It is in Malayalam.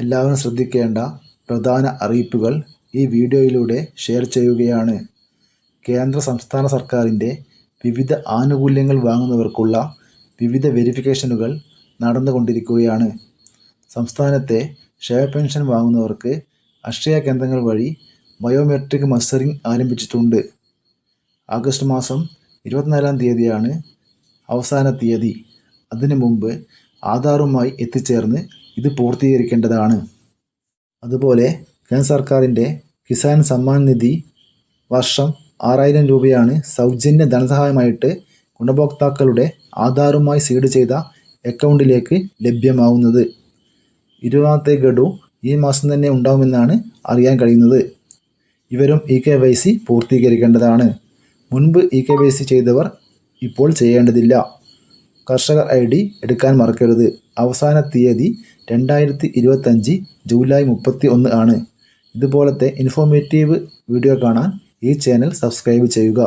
എല്ലാവരും ശ്രദ്ധിക്കേണ്ട പ്രധാന അറിയിപ്പുകൾ ഈ വീഡിയോയിലൂടെ ഷെയർ ചെയ്യുകയാണ്. കേന്ദ്ര സംസ്ഥാന സർക്കാരിന്റെ വിവിധ ആനുകൂല്യങ്ങൾ വാങ്ങുന്നവർക്കുള്ള വിവിധ വെരിഫിക്കേഷനുകൾ നടന്നുകൊണ്ടിരിക്കുകയാണ്. സംസ്ഥാനത്തെ ക്ഷേമ പെൻഷൻ വാങ്ങുന്നവർക്ക് അക്ഷയ കേന്ദ്രങ്ങൾ വഴി ബയോമെട്രിക് മസ്റ്ററിംഗ് ആരംഭിച്ചിട്ടുണ്ട്. ആഗസ്റ്റ് മാസം ഇരുപത്തിനാലാം തീയതിയാണ് അവസാന തീയതി. അതിനു മുമ്പ് ആധാറുമായി എത്തിച്ചേർന്ന് ഇത് പൂർത്തീകരിക്കേണ്ടതാണ്. അതുപോലെ കേന്ദ്ര സർക്കാരിന്റെ കിസാൻ സമ്മാൻ നിധി വർഷം ആറായിരം രൂപയാണ് സൗജന്യ ധനസഹായമായിട്ട് ഗുണഭോക്താക്കളുടെ ആധാറുമായി സീഡ് ചെയ്ത അക്കൗണ്ടിലേക്ക് ലഭ്യമാവുന്നത്. ഇരുപതാമത്തെ ഗഡു ഈ മാസം തന്നെ ഉണ്ടാകുമെന്നാണ് അറിയാൻ കഴിയുന്നത്. ഇവരും ഇ കെ വൈ സി പൂർത്തീകരിക്കേണ്ടതാണ്. മുൻപ് ഇ കെ വൈ സി ചെയ്തവർ ഇപ്പോൾ ചെയ്യേണ്ടതില്ല. കർഷകർ ഐ ഡി എടുക്കാൻ മറക്കരുത്. അവസാന തീയതി രണ്ടായിരത്തി ഇരുപത്തഞ്ച് ജൂലൈ മുപ്പത്തി ഒന്ന് ആണ്. ഇതുപോലത്തെ ഇൻഫോർമേറ്റീവ് വീഡിയോ കാണാൻ ഈ ചാനൽ സബ്സ്ക്രൈബ് ചെയ്യുക.